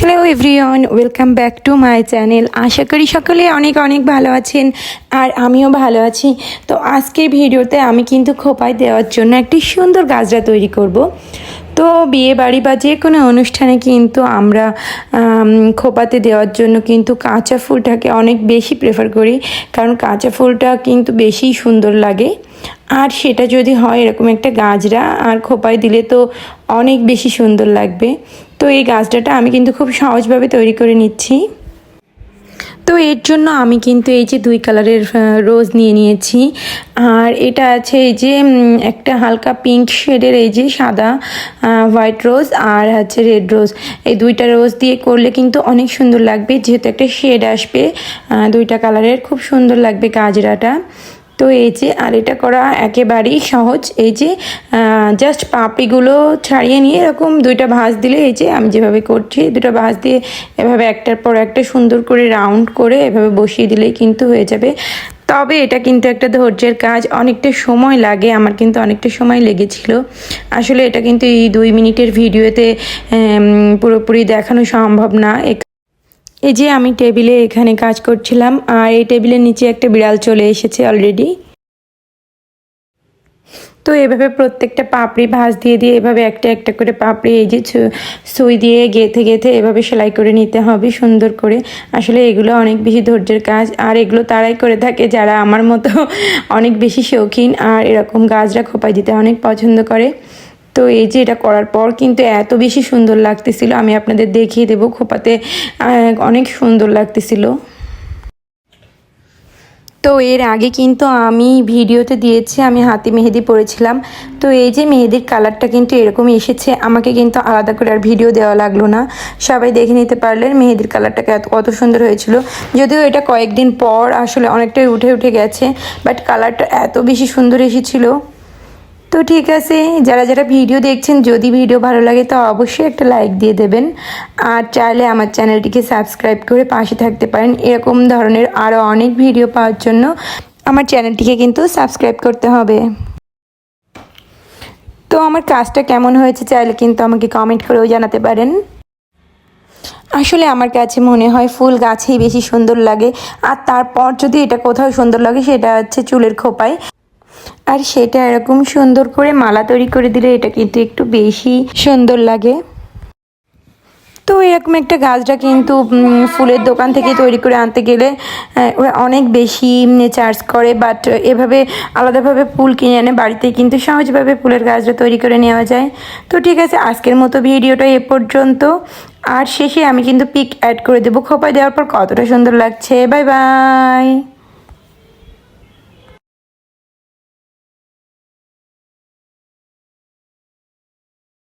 Hello everyone welcome back to my channel আশা করি সকলে অনেক অনেক ভালো আছেন আর আমিও ভালো আছি। তো আজকের ভিডিওতে আমি কিন্তু খোপায় দেওয়ার জন্য একটি সুন্দর গাজরা তৈরি করব। তো বিয়ে বাড়ি বা যে কোনো অনুষ্ঠানে কিন্তু আমরা আম, খোপাতে দেওয়ার জন্য কিন্তু কাঁচা ফুলটাকে অনেক বেশি প্রেফার করি। কারণ কাঁচা ফুলটা কিন্তু বেশি সুন্দর লাগে। আর সেটা যদি হয় এরকম একটা গাজরা আর খোপায় দিলে তো অনেক বেশি সুন্দর লাগবে। তো এই গাছটাটা আমি কিন্তু খুব সহজভাবে তৈরি করে নিচ্ছি। তো এর জন্য আমি কিন্তু এই যে দুই কালারের রোজ নিয়ে নিয়েছি। আর এটা আছে এই যে একটা হালকা পিঙ্ক শেডের এই যে সাদা হোয়াইট রোজ আর হচ্ছে রেড রোজ এই দুইটা রোজ দিয়ে করলে কিন্তু অনেক সুন্দর লাগবে। যেহেতু একটা শেড আসবে দুইটা কালারের। খুব সুন্দর লাগবে গাজরাটা। তো এই যে, আর এটা করা একেবারেই সহজ। এই যে জাস্ট পাপড়িগুলো ছাড়িয়ে নিয়ে এরকম দুইটা ভাঁজ দিলে এই যে, আমি যেভাবে করছি, দুটো ভাঁজ দিয়ে এভাবে একটার পর একটা সুন্দর করে রাউন্ড করে এভাবে বসিয়ে দিলেই কিন্তু হয়ে যাবে। তবে এটা কিন্তু একটা ধৈর্যের কাজ, অনেকটা সময় লাগে, আমার কিন্তু অনেকটা সময় লেগেছিল। আসলে এটা কিন্তু এই দুই মিনিটের ভিডিওতে পুরোপুরি দেখানো সম্ভব না। এই যে আমি টেবিলে এখানে কাজ করছিলাম, আর এই টেবিলের নিচে একটা বিড়াল চলে এসেছে অলরেডি তো এভাবে প্রত্যেকটা পাপড়ি ভাঁজ দিয়ে দিয়ে এভাবে একটা একটা করে পাপড়ি, এই যে সুই দিয়ে গেঁথে গেঁথে এভাবে সেলাই করে নিতে হবে, সুন্দর করে। আসলে এগুলো অনেক বেশি ধৈর্যের কাজ, আর এগুলো তারাই করে থাকে যারা আমার মতো অনেক বেশি শৌখিন, আর এরকম গাছরা খোপায় দিতে অনেক পছন্দ করে। তো এই যে এটা করার পর কিন্তু এত বেশি সুন্দর লাগতেছিল, আমি আপনাদের দেখিয়ে দেবো খোপাতে অনেক সুন্দর লাগতেছিল। তো এর আগে কিন্তু আমি ভিডিওতে দিয়েছি, আমি হাতে মেহেদি পরেছিলাম। তো এই যে মেহেদির কালারটা কিন্তু এরকমই এসেছে, আমাকে কিন্তু আলাদা করে আর ভিডিও দেওয়া লাগল না। সবাই দেখে নিতে পারলেন মেহেদির কালারটাকে এত কত সুন্দর হয়েছিল। যদিও এটা কয়েকদিন পর আসলে অনেকটাই উঠে উঠে গেছে বাট কালারটা এত বেশি সুন্দর এসেছিল। তো ঠিক আছে, যারা যারা ভিডিও দেখছেন, যদি ভিডিও ভালো লাগে, তো অবশ্যই একটা লাইক দিয়ে দেবেন। আর চাইলে আমার চ্যানেলটিকে সাবস্ক্রাইব করে পাশে থাকতে পারেন, এরকম ধরনের আরও অনেক ভিডিও পাওয়ার জন্য। আমার চ্যানেলটিকে কিন্তু সাবস্ক্রাইব করতে হবে। তো আমার কাজটা কেমন হয়েছে চাইলে কিন্তু আমাকে কমেন্ট করেও জানাতে পারেন। আসলে আমার কাছে মনে হয় ফুল গাছেই বেশি সুন্দর লাগে, আর তারপর যদি এটা কোথাও সুন্দর লাগে, সেটা হচ্ছে চুলের খোপায়। আর সেটা এরকম সুন্দর করে মালা তৈরি করে দিলে এটা কিন্তু একটু বেশি সুন্দর লাগে। তো এরকম একটা গাছটা কিন্তু ফুলের দোকান থেকে তৈরি করে আনতে গেলে ওরা অনেক বেশি চার্জ করে বাট এভাবে আলাদাভাবে ফুল কিনে এনে বাড়িতে কিন্তু সহজভাবে ফুলের গাছটা তৈরি করে নেওয়া যায়। তো ঠিক আছে, আজকের মতো ভিডিওটা এ পর্যন্ত। আর শেষে আমি কিন্তু পিক অ্যাড করে দেবো। খোপায় দেওয়ার পর কতটা সুন্দর লাগছে। Bye bye